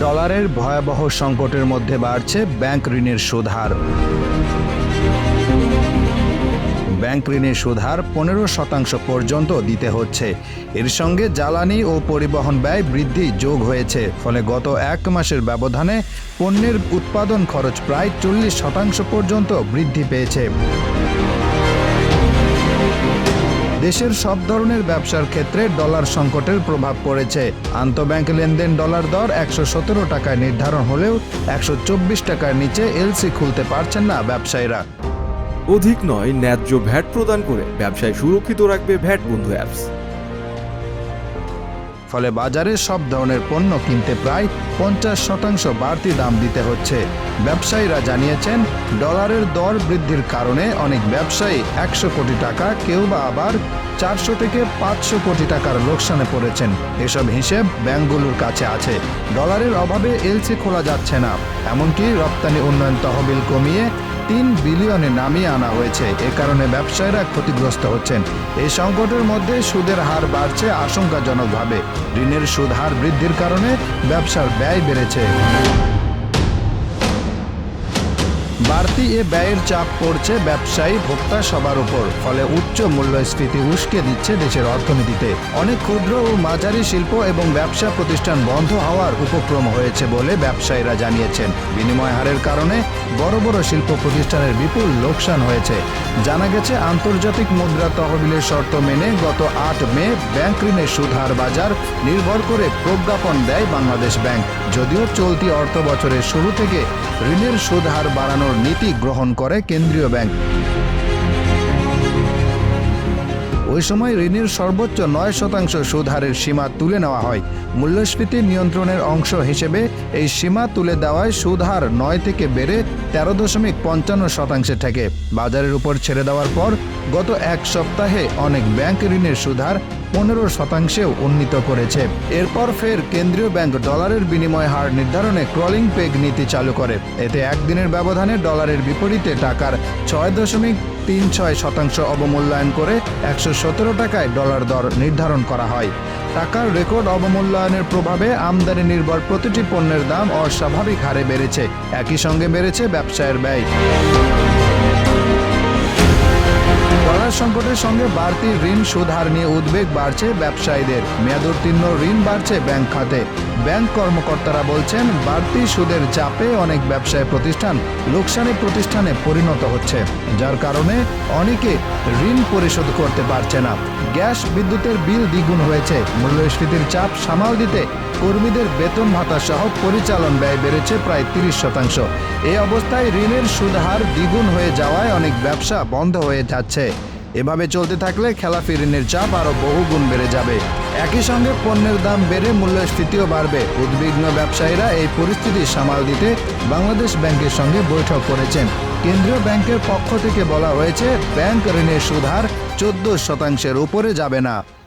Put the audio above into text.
ডলারের ভয়াবহ সংকটের মধ্যে বাড়ছে ব্যাংক ঋণের সুদহার। ব্যাংক ঋণের সুদহার পনেরো শতাংশ পর্যন্ত দিতে হচ্ছে। এর সঙ্গে জ্বালানি ও পরিবহন ব্যয় বৃদ্ধি যোগ হয়েছে, ফলে গত এক মাসের ব্যবধানে পণ্যের উৎপাদন খরচ প্রায় চল্লিশ শতাংশ পর্যন্ত বৃদ্ধি পেয়েছে। দেশের সব ধরনের ব্যবসার ক্ষেত্রে ডলার সংকটের প্রভাব পড়েছে। আন্তঃব্যাংক লেনদেন ডলার দর একশো সতেরো টাকায় নির্ধারণ হলেও একশো চব্বিশ টাকার নিচে এলসি খুলতে পারছেন না ব্যবসায়ীরা। অধিক নয়, ন্যায্য ভ্যাট প্রদান করে ব্যবসায় সুরক্ষিত রাখবে ভ্যাট বন্ধু অ্যাপস। ফলে বাজারে সব ধরনের পণ্য কিনতে প্রায় পঞ্চাশ শতাংশ বাড়তি দাম দিতে হচ্ছে। ব্যবসায়ীরা জানিয়েছেন, ডলারের দর বৃদ্ধির কারণে অনেক ব্যবসায়ী একশো কোটি টাকা, কেউ বা আবার চারশো থেকে পাঁচশো কোটি টাকার লোকসানে পড়েছেন। এসব হিসেব ব্যাংকগুলোর কাছে আছে। ডলারের অভাবে এলসি খোলা যাচ্ছে না। এমনকি রপ্তানি উন্নয়ন তহবিল কমিয়ে তিন বিলিয়নে নামিয়ে আনা হয়েছে। এ কারণে ব্যবসায়ীরা ক্ষতিগ্রস্ত হচ্ছেন। এই সংকটের মধ্যে সুদের হার বাড়ছে আশঙ্কাজনকভাবে। ঋণের সুদ হার বৃদ্ধির কারণে ব্যবসার ব্যয় বেড়েছে। বাড়তি এ ব্যয়ের চাপ পড়ছে ব্যবসায়ী ভোক্তা সবার উপর, ফলে উচ্চ মূল্যস্ফীতি উস্কে দিচ্ছে দেশের অর্থনীতিতে। অনেক ক্ষুদ্র ও মাঝারি শিল্প এবং ব্যবসা প্রতিষ্ঠান বন্ধ হওয়ার উপক্রম হয়েছে বলে ব্যবসায়ীরা জানিয়েছেন। বিনিময় হারের কারণে বড় বড় শিল্প প্রতিষ্ঠানের বিপুল লোকসান হয়েছে। জানা গেছে, আন্তর্জাতিক মুদ্রা তহবিলের শর্ত মেনে গত আট মে ব্যাংক ঋণের সুদহার বাজার নির্ভর করে প্রজ্ঞাপন দেয় বাংলাদেশ ব্যাংক। যদিও চলতি অর্থ বছরের শুরু থেকে ঋণের সুদহার বাড়ানোর নীতি গ্রহণ করে কেন্দ্রীয় ব্যাংক। ওই সময় ঋণের সর্বোচ্চ নয় শতাংশ সুদহারের সীমা তুলে নেওয়া হয়। মূল্যস্ফীতি নিয়ন্ত্রণের অংশ হিসেবে এই সীমা তুলে দেওয়ায় সুদহার নয় থেকে বেড়ে তেরো দশমিক পঞ্চান্ন শতাংশে থেকে বাজারের উপর ছেড়ে দেওয়ার পর গত এক সপ্তাহে অনেক ব্যাংক ঋণের সুদহার পনেরো শতাংশেও উন্নীত করেছে। এরপর ফের কেন্দ্রীয় ব্যাংক ডলারের বিনিময় হার নির্ধারণে ক্রলিং পেগ নীতি চালু করে। এতে একদিনের ব্যবধানে ডলারের বিপরীতে টাকার ছয় দশমিক তিন ছয় শতাংশ অবমূল্যায়ন করে একশো সতেরো টাকায় ডলার দর নির্ধারণ করা হয়। টাকার রেকর্ড অবমূল্যায়নের প্রভাবে আমদানি নির্ভর প্রতিটি পণ্যের দাম অস্বাভাবিক হারে বেড়েছে। একই সঙ্গে বেড়েছে ব্যবসায়ের ব্যয়। ডলার সংকটের সঙ্গে বাড়তি ঋণ সুদ হার নিয়ে উদ্বেগ বাড়ছে ব্যবসায়ীদের। মেয়াদোত্তীর্ণ ঋণ বাড়ছে ব্যাংক খাতে। ব্যাংক কর্মকর্তারা বলছেন, বাড়তি সুদের চাপে অনেক ব্যবসায় প্রতিষ্ঠান লোকসানি প্রতিষ্ঠানে পরিণত হচ্ছে, যার কারণে অনেকে ঋণ পরিশোধ করতে পারছে না। গ্যাস, বিদ্যুতের বিল দ্বিগুণ হয়েছে, মূল্যস্ফীতির চাপ সামাল দিতে কর্মীদের বেতন ভাতা সহ পরিচালন ব্যয় বেড়েছে প্রায় তিরিশ শতাংশ। এই অবস্থায় ঋণের সুদহার দ্বিগুণ হয়ে যাওয়ায় অনেক ব্যবসা বন্ধ হয়ে যাচ্ছে। এভাবে চলতে থাকলে খেলাফি ঋণের চাপ আরও বহুগুণ বেড়ে যাবে। একই সঙ্গে পণ্যের দাম বেড়ে মূল্যস্ফীতিও বাড়বে। উদ্বিগ্ন ব্যবসায়ীরা এই পরিস্থিতি সামাল দিতে বাংলাদেশ ব্যাংকের সঙ্গে বৈঠক করেছেন। কেন্দ্রীয় ব্যাংকের পক্ষ থেকে বলা হয়েছে, ব্যাংক ঋণের সুধার চোদ্দ শতাংশের উপরে যাবে না।